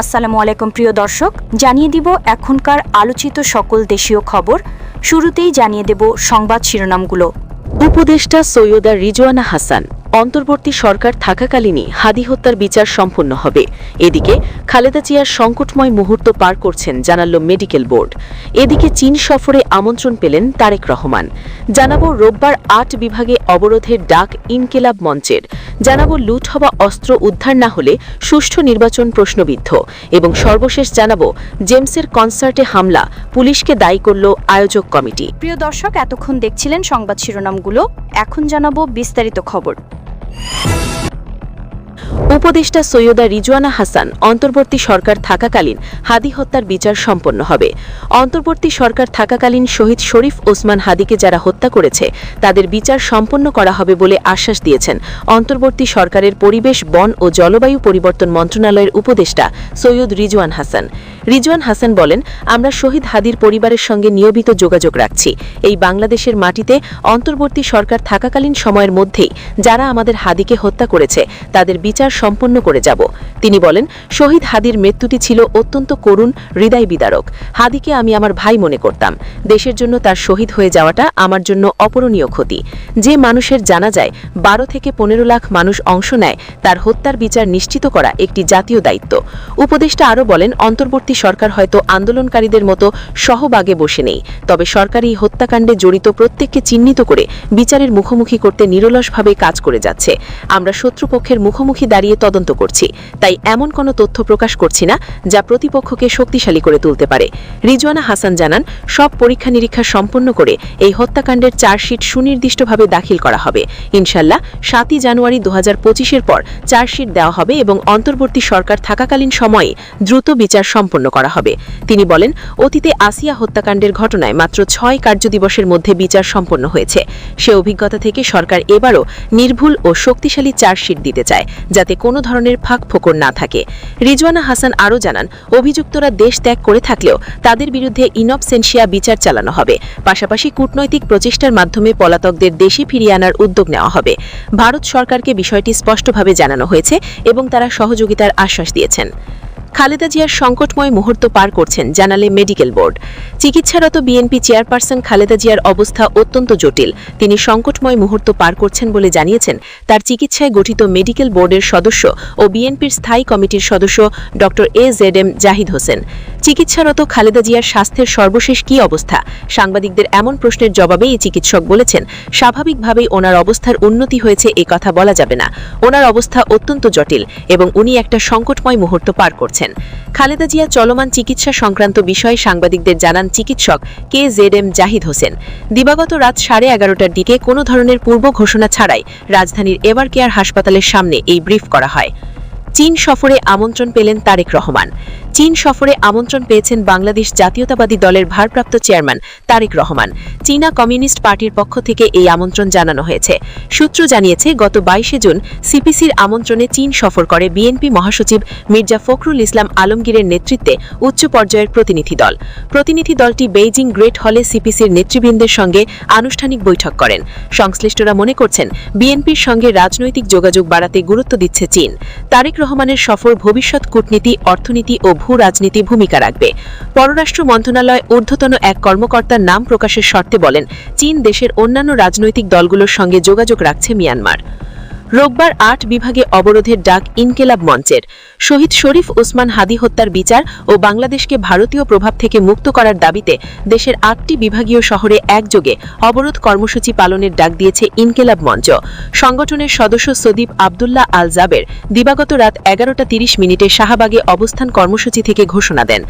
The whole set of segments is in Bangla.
আসসালামু আলাইকুম, প্রিয় দর্শক। জানিয়ে দিব এখনকার আলোচিত সকল দেশীয় খবর। শুরুতেই জানিয়ে দেব সংবাদ শিরোনামগুলো। উপদেষ্টা সৈয়দা রিজওয়ানা হাসান, অন্তর্বর্তী সরকার থাকাকালীনই হাদি হত্যার বিচার সম্পন্ন হবে। এদিকে খালেদা জিয়ার সংকটময় মুহূর্ত পার করছেন জানাল মেডিকেল বোর্ড। এদিকে চীন সফরে আমন্ত্রণ পেলেন তারেক রহমান। জানাব রোববার আট বিভাগে অবরোধের ডাক ইনকেলাব মঞ্চের। জানাব লুট হওয়া অস্ত্র উদ্ধার না হলে সুষ্ঠু নির্বাচন প্রশ্নবিদ্ধ এবং সর্বশেষ জানাব জেমসের কনসার্টে হামলা, পুলিশকে দায়ী করল আয়োজক কমিটি। প্রিয় দর্শক, এতক্ষণ দেখছিলেন সংবাদ শিরোনামগুলো। এখন জানাব বিস্তারিত খবর। উপদেষ্টা সৈয়দা রিজওয়ানা হাসান অন্তর্বর্তী সরকার থাকাকালীন হাদি হত্যার বিচার সম্পন্ন হবে। অন্তর্বর্তী সরকার থাকাকালীন শহীদ শরীফ ওসমান হাদিকে যারা হত্যা করেছে, তাদের বিচার সম্পন্ন করা হবে বলে আশ্বাস দিয়েছেন অন্তর্বর্তী সরকারের পরিবেশ, বন ও জলবায়ু পরিবর্তন মন্ত্রণালয়ের উপদেষ্টা সৈয়দ রিজওয়ান হাসান। রিজওয়ান হাসান বলেন, আমরা শহীদ হাদির পরিবারের সঙ্গে নিয়মিত যোগাযোগ রাখছি। এই বাংলাদেশের মাটিতে অন্তর্বর্তী সরকার থাকাকালীন সময়ের মধ্যেই যারা আমাদের হাদিকে হত্যা করেছে, তাদের বিচার সম্পন্ন করে যাব। তিনি বলেন, শহীদ হাদির মৃত্যুটি ছিল অত্যন্ত করুণ, হৃদয় বিদারক। হাদিকে আমি আমার ভাই মনে করতাম। দেশের জন্য তার শহীদ হয়ে যাওয়াটা আমার জন্য অপরণীয় ক্ষতি। যে মানুষের জানা যায়, বারো থেকে পনেরো লাখ মানুষ অংশ নেয়, তার হত্যার বিচার নিশ্চিত করা একটি জাতীয় দায়িত্ব। উপদেষ্টা আরও বলেন, অন্তর্বর্তী সরকার হয়তো আন্দোলনকারীদের মতো সহবাগে বসে নেই। তবে সরকারি হত্যাকাণ্ডে জড়িত প্রত্যেককে চিহ্নিত করে বিচারের মুখোমুখি করতে নিরলসভাবে কাজ করে যাচ্ছে। আমরা শত্রুপক্ষের মুখোমুখি দাঁড়িয়ে তদন্ত করছি। তাই এমন কোনো তথ্য প্রকাশ করছি না, যা প্রতিপক্ষকে শক্তিশালী করে তুলতে পারে। রিজওয়ানা হাসান জানান, সব পরীক্ষা নিরীক্ষা সম্পন্ন করে এই হত্যাকাণ্ডের চার্জশিট সুনির্দিষ্টভাবে দাখিল করা হবে। ইনশাল্লাহ, সাতই জানুয়ারি দু হাজার পর চার্জশিট দেওয়া হবে এবং অন্তর্বর্তী সরকার থাকাকালীন সময়ে দ্রুত বিচার সম্পন্ন করা হবে। তিনি বলেন, অতীতে আসিয়া হত্যাকাণ্ডের ঘটনায় মাত্র ছয় কার্যদিবসের মধ্যে বিচার সম্পন্ন হয়েছে। সে অভিজ্ঞতা থেকে সরকার এবারও নির্ভুল ও শক্তিশালী চার্জশিট দিতে চায়, যাতে কোনো ধরনের ফাঁক ফোকর না থাকে। রিজওয়ানা হাসান আরও জানান, অভিযুক্তরা দেশ ত্যাগ করে থাকলেও তাদের বিরুদ্ধে ইনবসেন্সিয়া বিচার চালানো হবে। পাশাপাশি কূটনৈতিক প্রচেষ্টার মাধ্যমে পলাতকদের দেশে ফিরিয়ে আনার উদ্যোগ নেওয়া হবে। ভারত সরকারকে বিষয়টি স্পষ্টভাবে জানানো হয়েছে এবং তারা সহযোগিতার আশ্বাস দিয়েছেন। খালেদা জিয়ার সংকটময় মুহূর্ত পার করছেন জানালে মেডিকেল বোর্ড। চিকিৎসারত বিএনপি চেয়ারপারসন খালেদা জিয়ার অবস্থা অত্যন্ত জটিল। তিনি সংকটময় মুহূর্ত পার করছেন বলে জানিয়েছেন তার চিকিৎসায় গঠিত মেডিকেল বোর্ডের সদস্য ও বিএনপির স্থায়ী কমিটির সদস্য ড A Z M Zahid Hossain. চিকিৎসারত Khaleda জিয়ার স্বাস্থ্যের সর্বশেষ কী অবস্থা? সাংবাদিকদের এমন প্রশ্নের জবাবে এই চিকিৎসক বলেছেন, স্বাভাবিকভাবেই ওনার অবস্থার উন্নতি হয়েছে এ কথা বলা যাবে না। ওনার অবস্থা অত্যন্ত জটিল এবং উনি একটা সংকটময় মুহূর্ত পার করছেন। খালেদা জিয়া চলমান চিকিৎসা সংক্রান্ত বিষয়ে সাংবাদিকদের জানান চিকিৎসক K Z M Zahid Hossain. দিবাগত রাত সাড়ে এগারোটার দিকে কোনো ধরনের পূর্ব ঘোষণা ছাড়াই রাজধানীর এবার কেয়ার হাসপাতালের সামনে এই ব্রিফ করা হয়। চীন সফরে আমন্ত্রণ পেলেন তারেক রহমান। চীন সফরে আমন্ত্রণ পেয়েছেন বাংলাদেশ জাতীয়তাবাদী দলের ভারপ্রাপ্ত চেয়ারম্যান তারেক রহমান। চীনা কমিউনিস্ট পার্টির পক্ষ থেকে এই আমন্ত্রণ জানানো হয়েছে। সূত্র জানিয়েছে, গত বাইশে জুন সিপিসির আমন্ত্রণে চীন সফর করে বিএনপি মহাসচিব মির্জা ফখরুল ইসলাম আলমগীরের নেতৃত্বে উচ্চ পর্যায়ের প্রতিনিধি দল। প্রতিনিধি দলটি বেইজিং গ্রেট হলে সিপিসির নেতৃবৃন্দের সঙ্গে আনুষ্ঠানিক বৈঠক করেন। সংশ্লিষ্টরা মনে করছেন, বিএনপির সঙ্গে রাজনৈতিক যোগাযোগ বাড়াতে গুরুত্ব দিচ্ছে চীন। তারেক রহমানের সফর ভবিষ্যৎ কূটনীতি, অর্থনীতি ও ভূ রাজনীতি ভূমিকা রাখবে। পররাষ্ট্র মন্ত্রণালয় ঊর্ধ্বতন এক কর্মকর্তার নাম প্রকাশের শর্তে বলেন, চীন দেশের অন্যান্য রাজনৈতিক দলগুলোর সঙ্গে যোগাযোগ রাখছে মিয়ানমার। রোববার আট বিভাগে অবরোধের ডাক ইনকেলাব মঞ্চের। শহীদ শরীফ ওসমান হাদি হত্যার বিচার ও বাংলাদেশকে ভারতীয় প্রভাব থেকে মুক্ত করার দাবিতে দেশের আটটি বিভাগীয় শহরে একযোগে অবরোধ কর্মসূচি পালনের ডাক দিয়েছে ইনকেলাব মঞ্চ। সংগঠনের সদস্য সদীপ আবদুল্লাহ আল জাবের দিবাগত রাত এগারোটা তিরিশ মিনিটে শাহবাগে অবস্থান কর্মসূচি থেকে ঘোষণা দেন।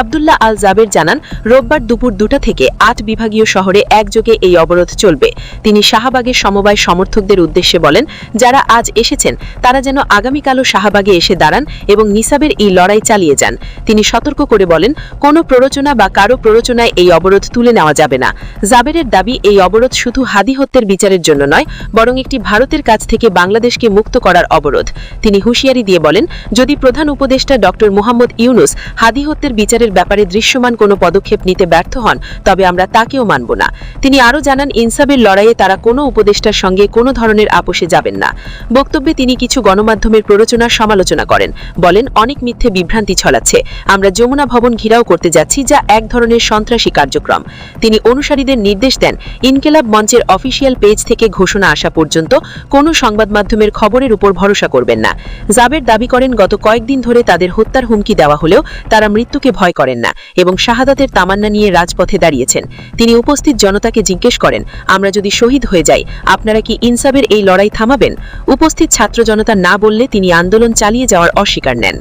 আবদুল্লাহ আল জাবের জানান, রোববার দুপুর দুটা থেকে আট বিভাগীয় শহরে একযোগে এই অবরোধ চলবে। তিনি শাহবাগের সমবায় সমর্থকদের উদ্দেশ্যে বলেন যারা আজ এসেছেন, তারা যেন আগামীকালও শাহবাগে এসে দাঁড়ান এবং নিসাবের এই লড়াই চালিয়ে যান। তিনি সতর্ক করে বলেন, কোনো প্ররোচনা বা কারও প্ররোচনায় এই অবরোধ তুলে নেওয়া যাবে না। জাবেরের দাবি, এই অবরোধ শুধু হাদি হত্যের বিচারের জন্য নয়, বরং একটি ভারতের কাছ থেকে বাংলাদেশকে মুক্ত করার অবরোধ। তিনি হুঁশিয়ারি দিয়ে বলেন, যদি প্রধান উপদেষ্টা ডক্টর মোহাম্মদ ইউনুস হাদি হত্যের বিচারের ব্যাপারে দৃশ্যমান কোনো পদক্ষেপ নিতে ব্যর্থ হন, তবে আমরা তাকেও মানব না। তিনি আরও জানান ইনসাবের লড়াইয়ে তারা কোনো উপদেষ্টার সঙ্গে কোনো ধরনের আপোষে যাবেন না। বক্তব্যে তিনি কিছু গণমাধ্যমের প্ররোচনার সমালোচনা করেন। বলেন, অনেক মিথ্যে বিভ্রান্তি ছড়াচ্ছে। আমরা যমুনা ভবন ঘিরাও করতে যাচ্ছি, যা এক ধরনের সন্ত্রাসী কার্যক্রম। তিনি অনুসারীদের নির্দেশ দেন, ইনকেলাব মঞ্চের অফিসিয়াল পেজ থেকে ঘোষণা আসা পর্যন্ত কোনো সংবাদ মাধ্যমের খবরের উপর ভরসা করবেন না। জাবের দাবি করেন, গত কয়েকদিন ধরে তাদের হত্যার হুমকি দেওয়া হলেও তারা মৃত্যুকে ভয় করেন না এবং শাহাদাতের তামান্না নিয়ে রাজপথে দাঁড়িয়েছেন। তিনি উপস্থিত জনতাকে জিজ্ঞেস করেন, আমরা যদি শহীদ হয়ে যাই, আপনারা কি ইনসাবের এই লড়াই থামাবেন? উপস্থিত ছাত্র জনতা না বললে তিনি আন্দোলন চালিয়ে যাওয়ার অস্বীকার নেন।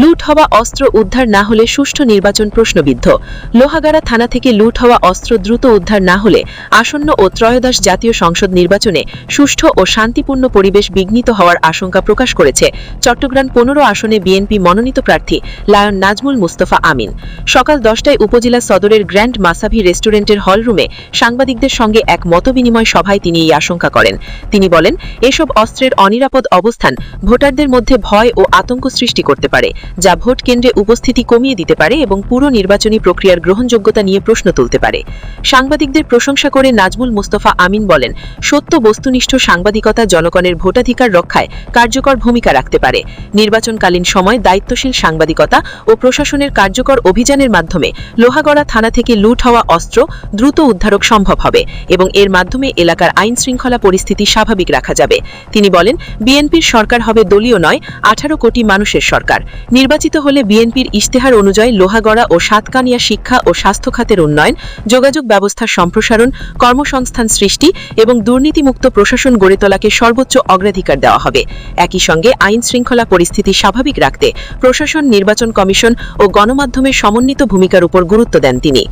লুট হওয়া অস্ত্র উদ্ধার না হলে সুষ্ঠু নির্বাচন প্রশ্নবিদ্ধ। লোহাগাড়া থানা থেকে লুট হওয়া অস্ত্র দ্রুত উদ্ধার না হলে আসন্ন ও ত্রয়োদশ জাতীয় সংসদ নির্বাচনে সুষ্ঠু ও শান্তিপূর্ণ পরিবেশ বিঘ্নিত হওয়ার আশঙ্কা প্রকাশ করেছে চট্টগ্রাম পনেরো আসনে বিএনপি মনোনীত প্রার্থী লায়ন নাজমুল মুস্তফা আমিন। সকাল দশটায় উপজেলা সদরের গ্র্যান্ড মাসাভি রেস্টুরেন্টের হলরুমে সাংবাদিকদের সঙ্গে এক মতবিনিময় সভায় তিনি এই আশঙ্কা করেন। তিনি বলেন, এসব অস্ত্রের অনিরাপদ অবস্থান ভোটারদের মধ্যে ভয় ও আতঙ্ক সৃষ্টি করতে পারে। যা ভোট কেন্দ্রে উপস্থিতি কমিয়ে দিতে পারে এবং পুরো নির্বাচনী প্রক্রিয়ার গ্রহণযোগ্যতা নিয়ে প্রশ্ন তুলতে পারে। সাংবাদিকদের প্রশংসা করে নাজমুল মুস্তফা আমিন বলেন, সত্য বস্তুনিষ্ঠ সাংবাদিকতা জনগণের ভোটাধিকার রক্ষায় কার্যকর ভূমিকা রাখতে পারে। নির্বাচনকালীন সময় দায়িত্বশীল সাংবাদিকতা ও প্রশাসনের কার্যকর অভিযানের মাধ্যমে লোহাগড়া থানা থেকে লুট হওয়া অস্ত্র দ্রুত উদ্ধারক সম্ভব হবে এবং এর মাধ্যমে এলাকার আইন শৃঙ্খলা পরিস্থিতি স্বাভাবিক রাখা যাবে। তিনি বলেন, বিএনপির সরকার হবে দলীয় নয়, আঠারো কোটি মানুষের সরকার। নির্বাচিত হলে বিএনপির ইশতেহার অনুযায়ী লোহাগড়া ও সাতকানিয়া শিক্ষা ও স্বাস্থ্য খাতের উন্নয়ন, যোগাযোগ ব্যবস্থার সম্প্রসারণ, কর্মসংস্থান সৃষ্টি এবং দুর্নীতিমুক্ত প্রশাসন গড়ে তোলাকে সর্বোচ্চ অগ্রাধিকার দেওয়া হবে। একই সঙ্গে আইন শৃঙ্খলা পরিস্থিতি স্বাভাবিক রাখতে প্রশাসন, নির্বাচন কমিশন ও গণমাধ্যমের সমন্বিত ভূমিকার উপর গুরুত্ব দেন তিনি।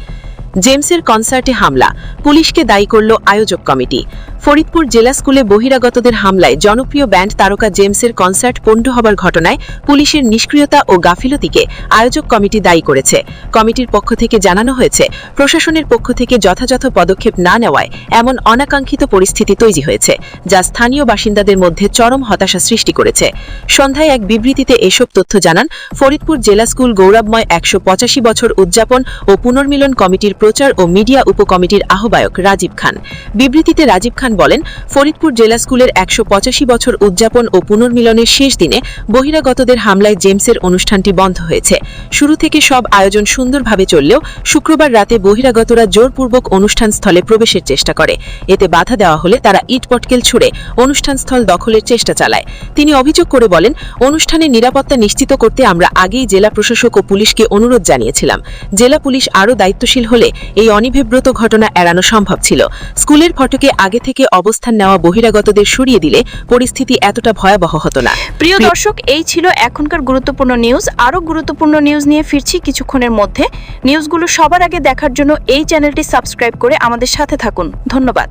জেমসের কনসার্টে হামলা, পুলিশকে দায়ী করল আয়োজক কমিটি। ফরিদপুর জেলা স্কুলে বহিরাগতদের হামলায় জনপ্রিয় ব্যান্ড তারকা জেমসের কনসার্ট পণ্ড হবার ঘটনায় পুলিশের নিষ্ক্রিয়তা ও গাফিলতিকে আয়োজক কমিটি দায়ী করেছে। কমিটির পক্ষ থেকে জানানো হয়েছে, প্রশাসনের পক্ষ থেকে যথাযথ পদক্ষেপ না নেওয়ায় এমন অনাকাঙ্ক্ষিত পরিস্থিতি তৈরি হয়েছে, যা স্থানীয় বাসিন্দাদের মধ্যে চরম হতাশা সৃষ্টি করেছে। সন্ধ্যায় এক বিবৃতিতে এসব তথ্য জানান, ফরিদপুর জেলা স্কুল গৌরবময় একশো পঁচাশি বছর উদযাপন ও পুনর্মিলন কমিটির প্রচার ও মিডিয়া উপকমিটির আহ্বায়ক রাজীব খান। বিবৃতিতে রাজীব খান বলেন, ফরিদপুর জেলা স্কুলের একশো পঁচাশি বছর উদযাপন ও পুনর্মিলনের শেষ দিনে বহিরাগতদের হামলায় জেমসের অনুষ্ঠানটি বন্ধ হয়েছে। শুরু থেকে সব আয়োজন সুন্দরভাবে চললেও শুক্রবার রাতে বহিরাগতরা জোরপূর্বক অনুষ্ঠান স্থলে প্রবেশের চেষ্টা করে। এতে বাধা দেওয়া হলে তারা ইটপটকেল ছুড়ে অনুষ্ঠানস্থল দখলের চেষ্টা চালায়। তিনি অভিযোগ করে বলেন অনুষ্ঠানের নিরাপত্তা নিশ্চিত করতে আমরা আগেই জেলা প্রশাসক ও পুলিশকে অনুরোধ জানিয়েছিলাম। জেলা পুলিশ আরও দায়িত্বশীল হলে এই অনিভিব্রত ঘটনা এড়ানো সম্ভব ছিল। স্কুলের ফটকে আগে থেকে অবস্থান নেওয়া বহিরাগতদের সরিয়ে দিলে পরিস্থিতি এতটা ভয়াবহ হতো না। প্রিয় দর্শক, এই ছিল এখনকার গুরুত্বপূর্ণ নিউজ। আরও গুরুত্বপূর্ণ নিউজ নিয়ে ফিরছি কিছুক্ষণের মধ্যে। নিউজগুলো সবার আগে দেখার জন্য এই চ্যানেলটি সাবস্ক্রাইব করে আমাদের সাথে থাকুন। ধন্যবাদ।